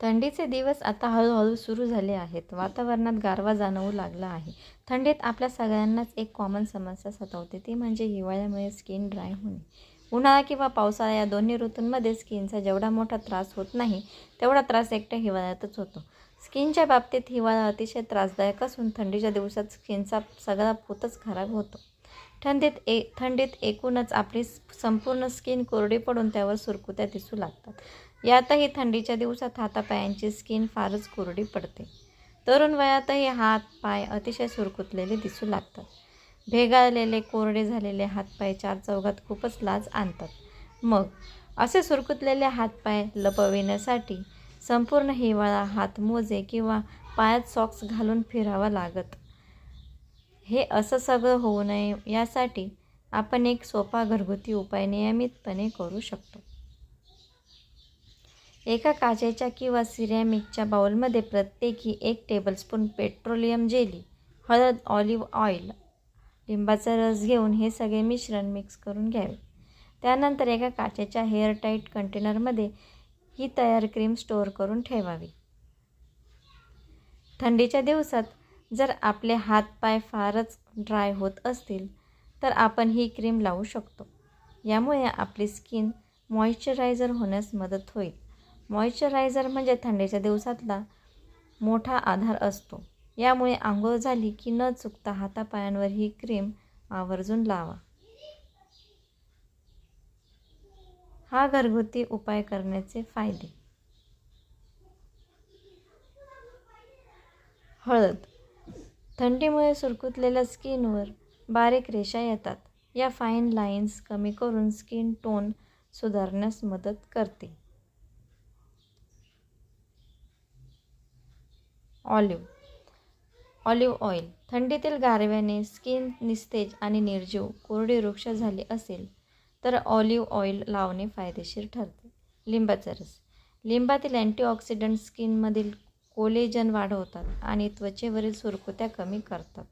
थंडीचे दिवस आता हळूहळू सुरू झाले आहेत. वातावरणात गारवा जाणवू लागला आहे. थंडीत आपल्या सगळ्यांनाच एक कॉमन समस्या सतावते. ती म्हणजे हिवाळ्यामुळे स्किन ड्राय होणे. उन्हाळा किंवा पावसाळा या दोन्ही ऋतूंमध्ये स्किनचा जेवढा मोठा त्रास होत नाही तेवढा त्रास एकट्या हिवाळ्यातच होतो. स्किनच्या बाबतीत हिवाळा अतिशय त्रासदायक असून थंडीच्या दिवसात स्किनचा सगळा पोतच खराब होतो. थंडीत ए थंडीत एकूणच आपली संपूर्ण स्किन कोरडी पडून त्यावर सुरकुत्या दिसू लागतात. यातही थंडीच्या दिवसात हातापायांची स्किन फारच कोरडी पडते. तरुण वयातही हात पाय अतिशय सुरकुतलेले दिसू लागतात. भेगाळलेले कोरडे झालेले हातपाय चार चौघात खूपच लाज आणतात. मग असे सुरकुतलेले हातपाय लपविण्यासाठी संपूर्ण हिवाळा हातमोजे किंवा पायात सॉक्स घालून फिरावा लागत. हे असं सगळं होऊ नये यासाठी आपण एक सोपा घरगुती उपाय नियमितपणे करू शकतो. एका काचेच्या किंवा सिरॅमिकच्या बाउलमध्ये प्रत्येकी एक टेबलस्पून पेट्रोलियम जेली हळद ऑलिव्ह ऑइल लिंबाचा रस घेऊन हे सगळे मिश्रण मिक्स करून घ्यावे. त्यानंतर एका काचेच्या हेअरटाईट कंटेनरमध्ये ही तयार क्रीम स्टोअर करून ठेवावी. थंडीच्या दिवसात जर आपले हात पाय फारच ड्राय होत असतील तर आपण ही क्रीम लावू शकतो. यामुळे आपली स्किन मॉइश्चरायझर होण्यास मदत होईल. मॉइश्चरायझर म्हणजे थंडीच्या दिवसातला मोठा आधार असतो. यामुळे आंघोळ झाली की न चुकता हातापायांवर ही क्रीम आवर्जून लावा. हा घरगुती उपाय करण्याचे फायदे. हळद. थंडीमुळे सुरकुतलेल्या स्किनवर बारीक रेषा येतात. या फाईन लाईन्स कमी करून स्किन टोन सुधारण्यास मदत करते. ऑलिव्ह. Olive oil. थंडीतील गारव्याने स्किन निस्तेज आणि निर्जीव कोरडी वृक्ष झाली असेल तर ऑलिव्ह ऑइल लावणे फायदेशीर ठरते. लिंबाचा रस. लिंबातील अँटीऑक्सिडंट स्किनमधील कोलेजन वाढवतात आणि त्वचेवरील सुरकुत्या कमी करतात.